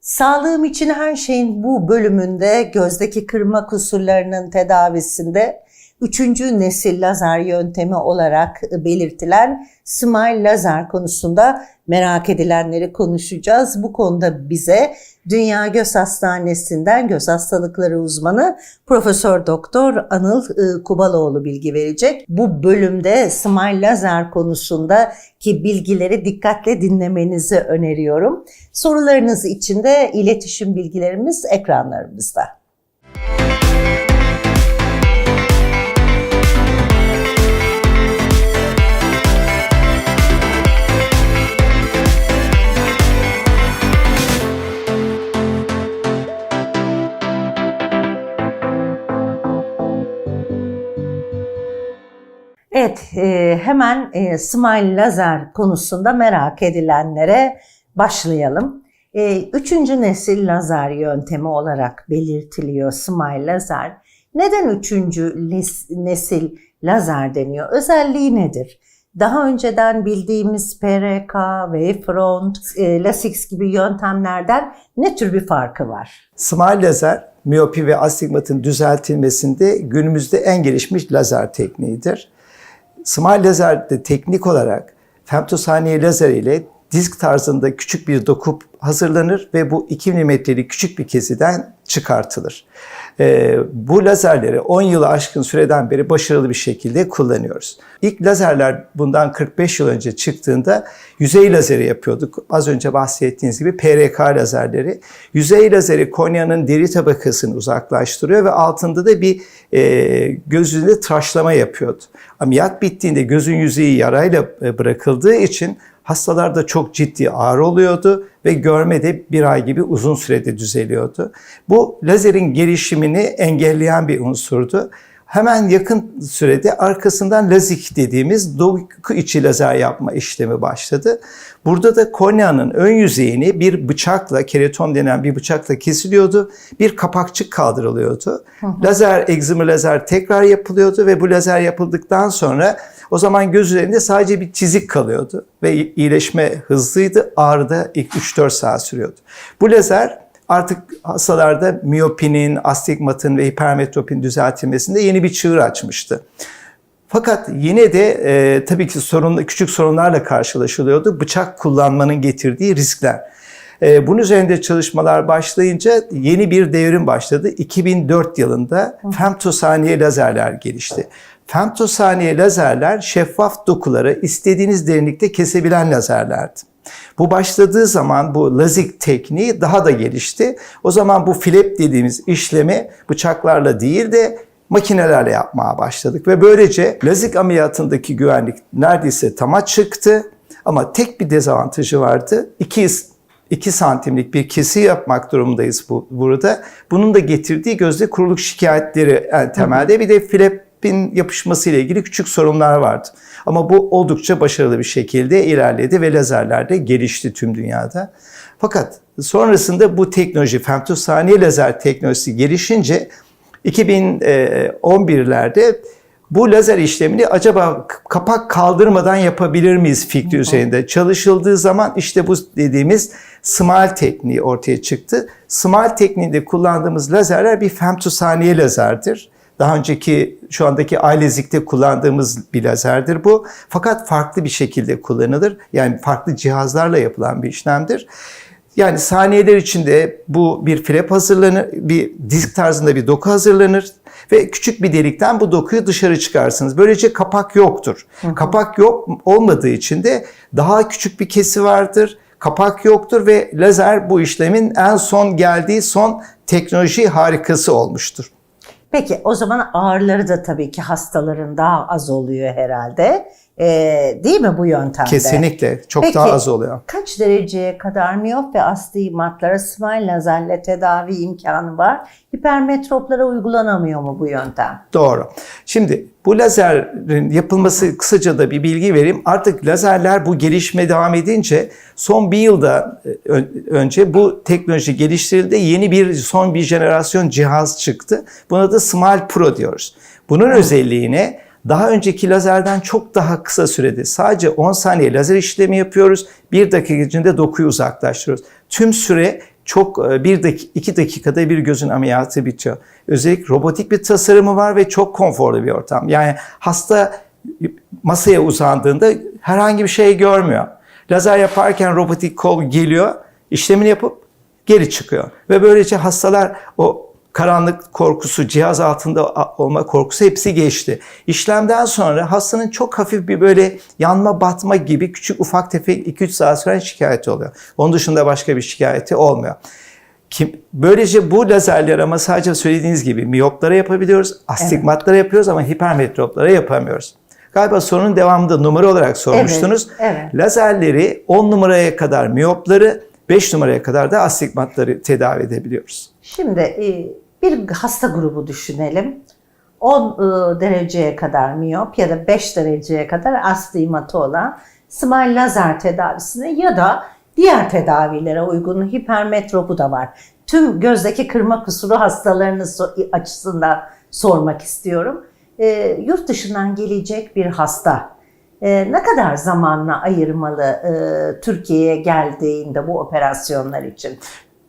Sağlığım için her şeyin bu bölümünde gözdeki kırma kusurlarının tedavisinde üçüncü nesil lazer yöntemi olarak belirtilen Smile lazer konusunda merak edilenleri konuşacağız. Bu konuda bize Dünya Göz Hastanesi'nden göz hastalıkları uzmanı Profesör Doktor Anıl e, Kubaloğlu bilgi verecek. Bu bölümde Smile lazer konusunda ki bilgileri dikkatle dinlemenizi öneriyorum. Sorularınız için de iletişim bilgilerimiz ekranlarımızda. Evet, e, hemen e, Smile Lazer konusunda merak edilenlere başlayalım. E, üçüncü nesil lazer yöntemi olarak belirtiliyor Smile Lazer. Neden üçüncü nesil lazer deniyor? Özelliği nedir? Daha önceden bildiğimiz PRK, Wavefront, e, Lasix gibi yöntemlerden ne tür bir farkı var? Smile lazer, miyopi ve astigmatın düzeltilmesinde günümüzde en gelişmiş lazer tekniğidir. Smile lazer de teknik olarak femtosaniye lazer ile disk tarzında küçük bir doku hazırlanır ve bu 2 milimetrelik küçük bir kesiden çıkartılır. Ee, bu lazerleri 10 yılı aşkın süreden beri başarılı bir şekilde kullanıyoruz. İlk lazerler bundan 45 yıl önce çıktığında yüzey lazeri yapıyorduk. Az önce bahsettiğiniz gibi PRK lazerleri. Yüzey lazeri korneanın deri tabakasını uzaklaştırıyor ve altında da bir e, gözünde tıraşlama yapıyordu. Ameliyat bittiğinde gözün yüzeyi yarayla e, bırakıldığı için hastalarda çok ciddi ağrı oluyordu ve görme de bir ay gibi uzun sürede düzeliyordu. Bu lazerin gelişimini engelleyen bir unsurdu. Hemen yakın sürede arkasından lazik dediğimiz doku içi lazer yapma işlemi başladı. Burada da korneanın ön yüzeyini bir bıçakla, keraton denen bir bıçakla kesiliyordu. Bir kapakçık kaldırılıyordu. Lazer, egzimi lazer tekrar yapılıyordu ve bu lazer yapıldıktan sonra o zaman göz üzerinde sadece bir çizik kalıyordu ve iyileşme hızlıydı. Ağrı da ilk 3-4 saat sürüyordu. Bu lazer artık hastalarda miyopinin, astigmatın ve hipermetropin düzeltilmesinde yeni bir çığır açmıştı. Fakat yine de e, tabii ki sorun, küçük sorunlarla karşılaşılıyordu. Bıçak kullanmanın getirdiği riskler. E, bunun üzerinde çalışmalar başlayınca yeni bir devrim başladı. 2004 yılında femtosaniye lazerler gelişti. Femtosaniye lazerler şeffaf dokuları istediğiniz derinlikte kesebilen lazerlerdi. Bu başladığı zaman bu lazik tekniği daha da gelişti. O zaman bu flap dediğimiz işlemi bıçaklarla değil de makinelerle yapmaya başladık ve böylece lazik ameliyatındaki güvenlik neredeyse tama çıktı. Ama tek bir dezavantajı vardı. 2 2 santimlik bir kesi yapmak durumundayız bu, burada. Bunun da getirdiği gözde kuruluk şikayetleri en temelde bir de flap'in yapışması ile ilgili küçük sorunlar vardı. Ama bu oldukça başarılı bir şekilde ilerledi ve lazerler de gelişti tüm dünyada. Fakat sonrasında bu teknoloji, femtosaniye lazer teknolojisi gelişince 2011'lerde bu lazer işlemini acaba kapak kaldırmadan yapabilir miyiz fikri üzerinde çalışıldığı zaman işte bu dediğimiz smile tekniği ortaya çıktı. Smile tekniğinde kullandığımız lazerler bir femtosaniye lazerdir. Daha önceki şu andaki ailezikte kullandığımız bir lazerdir bu. Fakat farklı bir şekilde kullanılır. Yani farklı cihazlarla yapılan bir işlemdir. Yani saniyeler içinde bu bir flap hazırlanır, bir disk tarzında bir doku hazırlanır ve küçük bir delikten bu dokuyu dışarı çıkarsınız. Böylece kapak yoktur. Hı hı. Kapak yok olmadığı için de daha küçük bir kesi vardır. Kapak yoktur ve lazer bu işlemin en son geldiği son teknoloji harikası olmuştur. Peki o zaman ağrıları da tabii ki hastaların daha az oluyor herhalde. Ee, değil mi bu yöntemde? Kesinlikle. Çok Peki, daha az oluyor. kaç dereceye kadar miyop ve astigmatlara smile lazerle tedavi imkanı var? Hipermetroplara uygulanamıyor mu bu yöntem? Doğru. Şimdi bu lazerin yapılması kısaca da bir bilgi vereyim. Artık lazerler bu gelişme devam edince son bir yılda önce bu teknoloji geliştirildi. Yeni bir son bir jenerasyon cihaz çıktı. Buna da Smile Pro diyoruz. Bunun özelliğine daha önceki lazerden çok daha kısa sürede sadece 10 saniye lazer işlemi yapıyoruz. 1 dakika içinde dokuyu uzaklaştırıyoruz. Tüm süre çok e, bir dakika, iki dakikada bir gözün ameliyatı bitiyor. Özellikle robotik bir tasarımı var ve çok konforlu bir ortam. Yani hasta masaya uzandığında herhangi bir şey görmüyor. Lazer yaparken robotik kol geliyor, işlemini yapıp geri çıkıyor. Ve böylece hastalar o karanlık korkusu, cihaz altında olma korkusu hepsi geçti. İşlemden sonra hastanın çok hafif bir böyle yanma batma gibi küçük ufak tefek 2-3 saat süren şikayeti oluyor. Onun dışında başka bir şikayeti olmuyor. Kim, böylece bu lazerler ama sadece söylediğiniz gibi miyoplara yapabiliyoruz, astigmatlara yapıyoruz ama hipermetroplara yapamıyoruz. Galiba sorunun devamında numara olarak sormuştunuz. Evet, evet. Lazerleri 10 numaraya kadar miyopları, 5 numaraya kadar da astigmatları tedavi edebiliyoruz. Şimdi e, bir hasta grubu düşünelim. 10 e, dereceye kadar miyop ya da 5 dereceye kadar astigmatı olan smile lazer tedavisine ya da diğer tedavilere uygun hipermetropu da var. Tüm gözdeki kırma kusuru hastalarının açısından sormak istiyorum. E, yurt dışından gelecek bir hasta e, ne kadar zamanla ayırmalı e, Türkiye'ye geldiğinde bu operasyonlar için?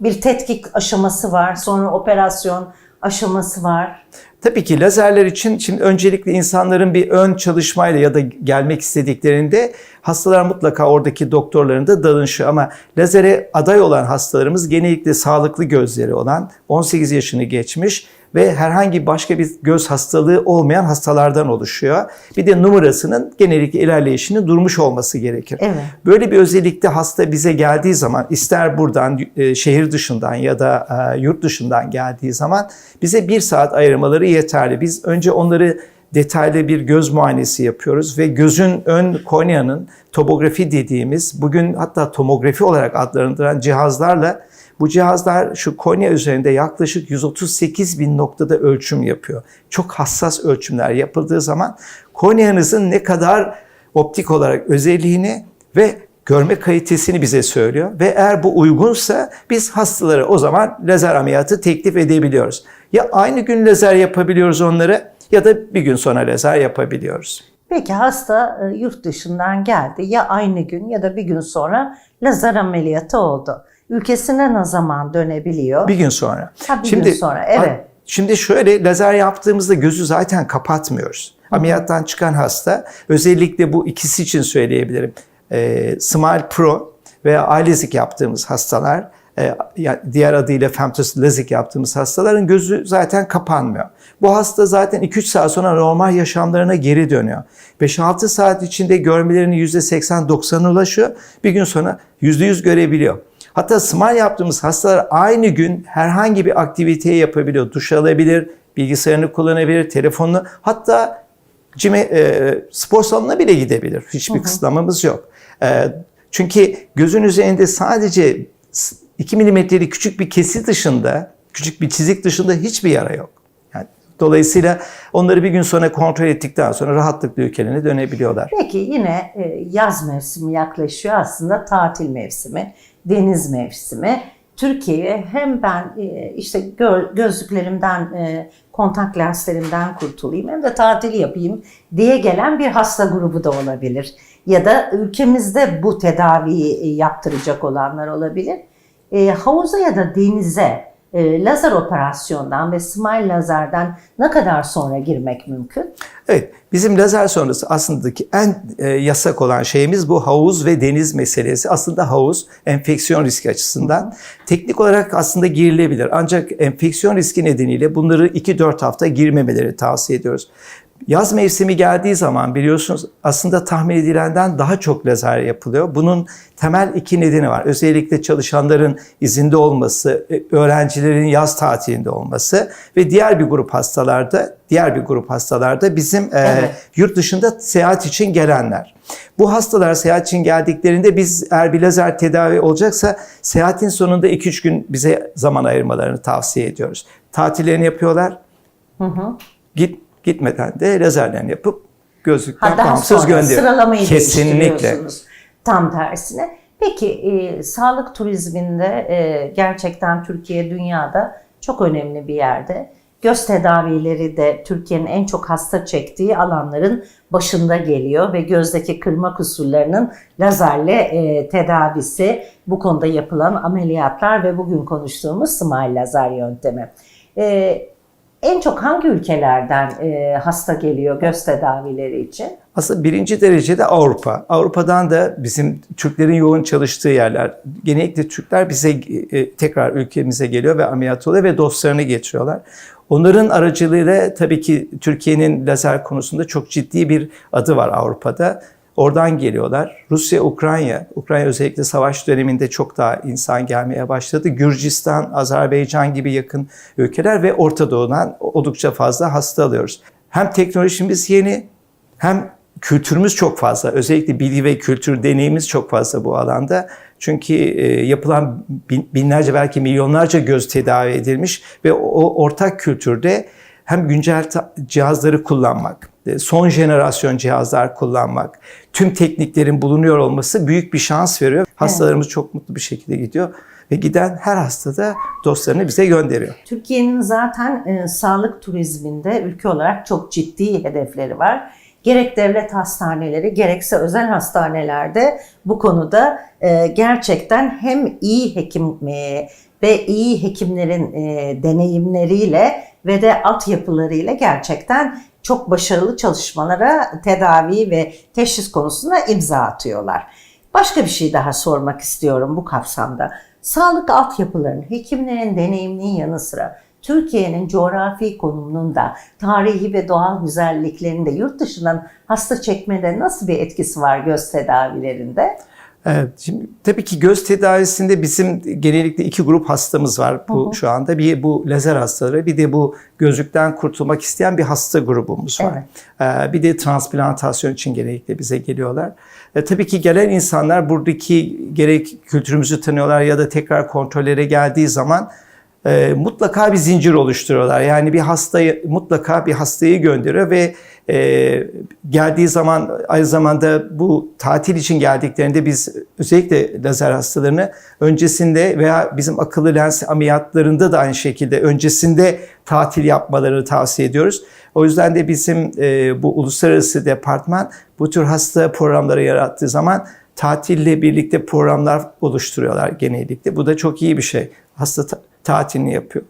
Bir tetkik aşaması var, sonra operasyon aşaması var. Tabii ki lazerler için şimdi öncelikle insanların bir ön çalışmayla ya da gelmek istediklerinde hastalar mutlaka oradaki doktorların da danışı ama lazere aday olan hastalarımız genellikle sağlıklı gözleri olan 18 yaşını geçmiş ve herhangi başka bir göz hastalığı olmayan hastalardan oluşuyor. Bir de numarasının genellikle ilerleyişinin durmuş olması gerekir. Evet. Böyle bir özellikte hasta bize geldiği zaman ister buradan e, şehir dışından ya da e, yurt dışından geldiği zaman bize bir saat ayırmaları yeterli. Biz önce onları detaylı bir göz muayenesi yapıyoruz ve gözün ön korneanın tomografi dediğimiz bugün hatta tomografi olarak adlandırılan cihazlarla bu cihazlar şu kornea üzerinde yaklaşık 138 bin noktada ölçüm yapıyor. Çok hassas ölçümler yapıldığı zaman korneanızın ne kadar optik olarak özelliğini ve görme kalitesini bize söylüyor. Ve eğer bu uygunsa biz hastalara o zaman lazer ameliyatı teklif edebiliyoruz. Ya aynı gün lazer yapabiliyoruz onlara ya da bir gün sonra lazer yapabiliyoruz. Peki hasta e, yurt dışından geldi. Ya aynı gün ya da bir gün sonra lazer ameliyatı oldu. Ülkesine ne zaman dönebiliyor? Bir gün sonra. Ha, bir gün sonra, evet. Şimdi şöyle lazer yaptığımızda gözü zaten kapatmıyoruz. Ameliyattan çıkan hasta özellikle bu ikisi için söyleyebilirim. E, Smile Pro veya iLazik yaptığımız hastalar diğer adıyla Femtos Lazik yaptığımız hastaların gözü zaten kapanmıyor. Bu hasta zaten 2-3 saat sonra normal yaşamlarına geri dönüyor. 5-6 saat içinde görmelerinin %80-90'a ulaşıyor. Bir gün sonra %100 görebiliyor. Hatta smile yaptığımız hastalar aynı gün herhangi bir aktiviteyi yapabiliyor. Duş alabilir, bilgisayarını kullanabilir, telefonunu hatta cime, e, spor salonuna bile gidebilir. Hiçbir kısıtlamamız yok. E, çünkü gözün üzerinde sadece 2 milimetrelik küçük bir kesi dışında, küçük bir çizik dışında hiçbir yara yok. Yani, dolayısıyla onları bir gün sonra kontrol ettikten sonra rahatlıkla ülkelerine dönebiliyorlar. Peki yine e, yaz mevsimi yaklaşıyor aslında tatil mevsimi, deniz mevsimi. Türkiye'ye hem ben e, işte gö- gözlüklerimden, e, kontak lenslerimden kurtulayım hem de tatil yapayım diye gelen bir hasta grubu da olabilir. Ya da ülkemizde bu tedaviyi e, yaptıracak olanlar olabilir. Havuza ya da denize e, lazer operasyondan ve smile lazerden ne kadar sonra girmek mümkün? Evet, bizim lazer sonrası aslındaki en e, yasak olan şeyimiz bu havuz ve deniz meselesi. Aslında havuz enfeksiyon riski açısından teknik olarak aslında girilebilir. Ancak enfeksiyon riski nedeniyle bunları 2-4 hafta girmemeleri tavsiye ediyoruz. Yaz mevsimi geldiği zaman biliyorsunuz aslında tahmin edilenden daha çok lazer yapılıyor. Bunun temel iki nedeni var. Özellikle çalışanların izinde olması, e, öğrencilerin yaz tatilinde olması ve diğer bir grup hastalarda, diğer bir grup hastalarda bizim e, Evet. yurt dışında seyahat için gelenler. Bu hastalar seyahat için geldiklerinde biz eğer bir lazer tedavi olacaksa seyahatin sonunda 2-3 gün bize zaman ayırmalarını tavsiye ediyoruz. Tatillerini yapıyorlar. Git gitmeden de lazerlerini yapıp gözlükten Ha, daha bağımsız gönderiyor. sıralamayı Kesinlikle. Tam tersine. Peki e, sağlık turizminde e, gerçekten Türkiye dünyada çok önemli bir yerde. Göz tedavileri de Türkiye'nin en çok hasta çektiği alanların başında geliyor ve gözdeki kırma kusurlarının lazerle e, tedavisi, bu konuda yapılan ameliyatlar ve bugün konuştuğumuz smile lazer yöntemi. E, en çok hangi ülkelerden e, hasta geliyor göz tedavileri için? Aslında birinci derecede Avrupa. Avrupa'dan da bizim Türklerin yoğun çalıştığı yerler. Genellikle Türkler bize e, tekrar ülkemize geliyor ve ameliyat oluyor ve dostlarını getiriyorlar. Onların aracılığıyla tabii ki Türkiye'nin lazer konusunda çok ciddi bir adı var Avrupa'da. Oradan geliyorlar. Rusya, Ukrayna, Ukrayna özellikle savaş döneminde çok daha insan gelmeye başladı. Gürcistan, Azerbaycan gibi yakın ülkeler ve Orta Doğu'dan oldukça fazla hasta alıyoruz. Hem teknolojimiz yeni hem kültürümüz çok fazla. Özellikle bilgi ve kültür deneyimiz çok fazla bu alanda. Çünkü e, yapılan bin, binlerce belki milyonlarca göz tedavi edilmiş ve o ortak kültürde hem güncel cihazları kullanmak, son jenerasyon cihazlar kullanmak, tüm tekniklerin bulunuyor olması büyük bir şans veriyor. Hastalarımız çok mutlu bir şekilde gidiyor ve giden her hasta da dostlarını bize gönderiyor. Türkiye'nin zaten e, sağlık turizminde ülke olarak çok ciddi hedefleri var. Gerek devlet hastaneleri gerekse özel hastanelerde bu konuda e, gerçekten hem iyi hekim e, ve iyi hekimlerin e, deneyimleriyle ve de altyapılarıyla gerçekten çok başarılı çalışmalara tedavi ve teşhis konusunda imza atıyorlar. Başka bir şey daha sormak istiyorum bu kapsamda. Sağlık altyapılarının, hekimlerin deneyiminin yanı sıra Türkiye'nin coğrafi konumunun da tarihi ve doğal güzelliklerinin de yurt dışından hasta çekmede nasıl bir etkisi var göz tedavilerinde? Evet, şimdi tabii ki göz tedavisinde bizim genellikle iki grup hastamız var bu şu anda. Bir bu lazer hastaları, bir de bu gözlükten kurtulmak isteyen bir hasta grubumuz var. Ee, bir de transplantasyon için genellikle bize geliyorlar. E, tabii ki gelen insanlar buradaki gerek kültürümüzü tanıyorlar ya da tekrar kontrollere geldiği zaman e, mutlaka bir zincir oluşturuyorlar. Yani bir hastayı mutlaka bir hastayı gönderiyor ve e, geldiği zaman aynı zamanda bu tatil için geldiklerinde biz özellikle lazer hastalarını öncesinde veya bizim akıllı lens ameliyatlarında da aynı şekilde öncesinde tatil yapmalarını tavsiye ediyoruz. O yüzden de bizim e, bu uluslararası departman bu tür hasta programları yarattığı zaman tatille birlikte programlar oluşturuyorlar genellikle. Bu da çok iyi bir şey. Hasta ta- tatilini yapıyor.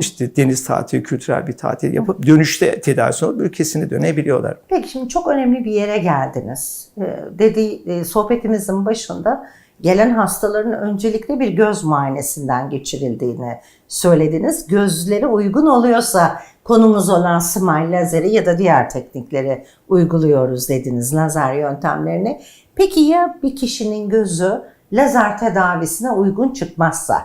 İşte deniz tatili, kültürel bir tatil yapıp dönüşte tedavisi olup ülkesine dönebiliyorlar. Peki şimdi çok önemli bir yere geldiniz. Ee, Dedi e, sohbetimizin başında gelen hastaların öncelikle bir göz muayenesinden geçirildiğini söylediniz. Gözleri uygun oluyorsa konumuz olan smile lazeri ya da diğer teknikleri uyguluyoruz dediniz lazer yöntemlerini. Peki ya bir kişinin gözü lazer tedavisine uygun çıkmazsa?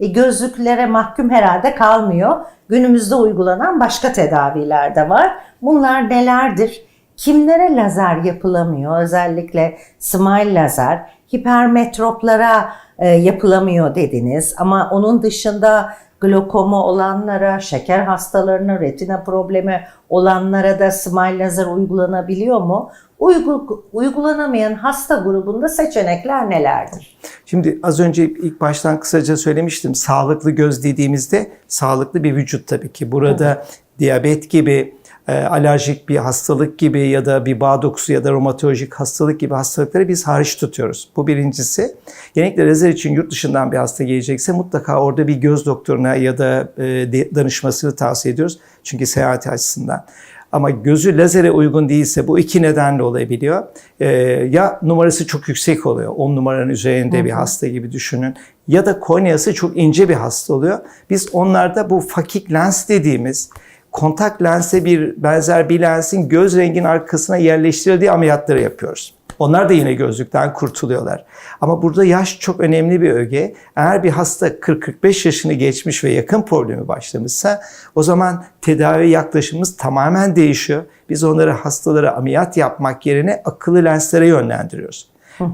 E, gözlüklere mahkum herhalde kalmıyor. Günümüzde uygulanan başka tedaviler de var. Bunlar nelerdir? Kimlere lazer yapılamıyor? Özellikle smile lazer, hipermetroplara e, yapılamıyor dediniz. Ama onun dışında glokoma olanlara, şeker hastalarına, retina problemi olanlara da smile lazer uygulanabiliyor mu? Uygu, uygulanamayan hasta grubunda seçenekler nelerdir? Şimdi az önce ilk baştan kısaca söylemiştim. Sağlıklı göz dediğimizde sağlıklı bir vücut tabii ki. Burada diyabet gibi, e, alerjik bir hastalık gibi ya da bir bağ dokusu ya da romatolojik hastalık gibi hastalıkları biz hariç tutuyoruz. Bu birincisi. Genellikle lazer için yurt dışından bir hasta gelecekse mutlaka orada bir göz doktoruna ya da e, danışmasını tavsiye ediyoruz. Çünkü seyahat açısından. Ama gözü lazere uygun değilse bu iki nedenle olabiliyor. Ee, ya numarası çok yüksek oluyor. 10 numaranın üzerinde bir hasta gibi düşünün. Ya da korneası çok ince bir hasta oluyor. Biz onlarda bu fakik lens dediğimiz kontak lense bir benzer bir lensin göz renginin arkasına yerleştirildiği ameliyatları yapıyoruz. Onlar da yine gözlükten kurtuluyorlar. Ama burada yaş çok önemli bir öge. Eğer bir hasta 40-45 yaşını geçmiş ve yakın problemi başlamışsa o zaman tedavi yaklaşımımız tamamen değişiyor. Biz onları hastalara ameliyat yapmak yerine akıllı lenslere yönlendiriyoruz.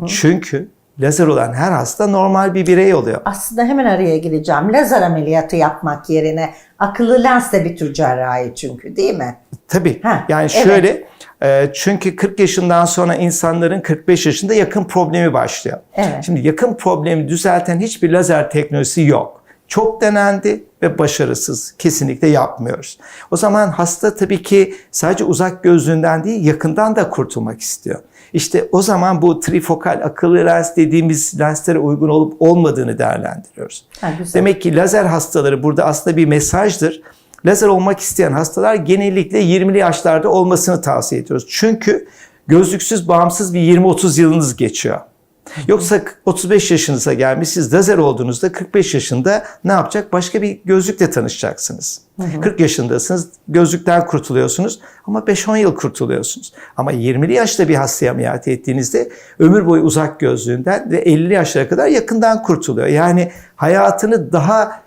Çünkü lazer olan her hasta normal bir birey oluyor. Aslında hemen araya gireceğim. Lazer ameliyatı yapmak yerine akıllı lens de bir tür cerrahi çünkü değil mi? Tabii. Ha, yani evet. şöyle çünkü 40 yaşından sonra insanların 45 yaşında yakın problemi başlıyor. Evet. Şimdi yakın problemi düzelten hiçbir lazer teknolojisi yok. Çok denendi ve başarısız. Kesinlikle yapmıyoruz. O zaman hasta tabii ki sadece uzak gözlüğünden değil yakından da kurtulmak istiyor. İşte o zaman bu trifokal akıllı lens dediğimiz lenslere uygun olup olmadığını değerlendiriyoruz. Ha, güzel. Demek ki lazer hastaları burada aslında bir mesajdır. Lazer olmak isteyen hastalar genellikle 20'li yaşlarda olmasını tavsiye ediyoruz. Çünkü gözlüksüz bağımsız bir 20-30 yılınız geçiyor. Yoksa 35 yaşınıza gelmişsiniz lazer olduğunuzda 45 yaşında ne yapacak? Başka bir gözlükle tanışacaksınız. 40 yaşındasınız gözlükten kurtuluyorsunuz ama 5-10 yıl kurtuluyorsunuz. Ama 20'li yaşta bir hastaya ameliyat ettiğinizde ömür boyu uzak gözlüğünden ve 50 yaşlara kadar yakından kurtuluyor. Yani hayatını daha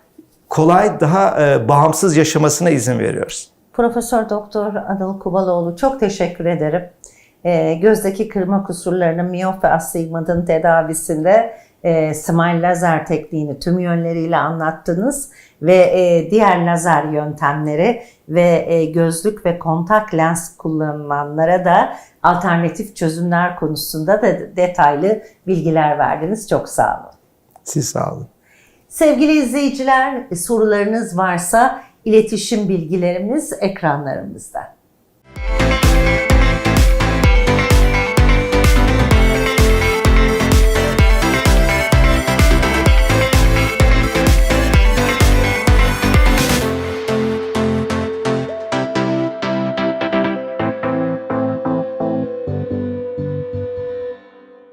kolay, daha e, bağımsız yaşamasına izin veriyoruz. Profesör Doktor Anıl Kubaloğlu çok teşekkür ederim. Ee, gözdeki kırma kusurlarının miyop ve astigmatın tedavisinde e, smile lazer tekniğini tüm yönleriyle anlattınız ve e, diğer lazer yöntemleri ve e, gözlük ve kontak lens kullanılanlara da alternatif çözümler konusunda da detaylı bilgiler verdiniz. Çok sağ olun. Siz sağ olun. Sevgili izleyiciler, sorularınız varsa iletişim bilgilerimiz ekranlarımızda.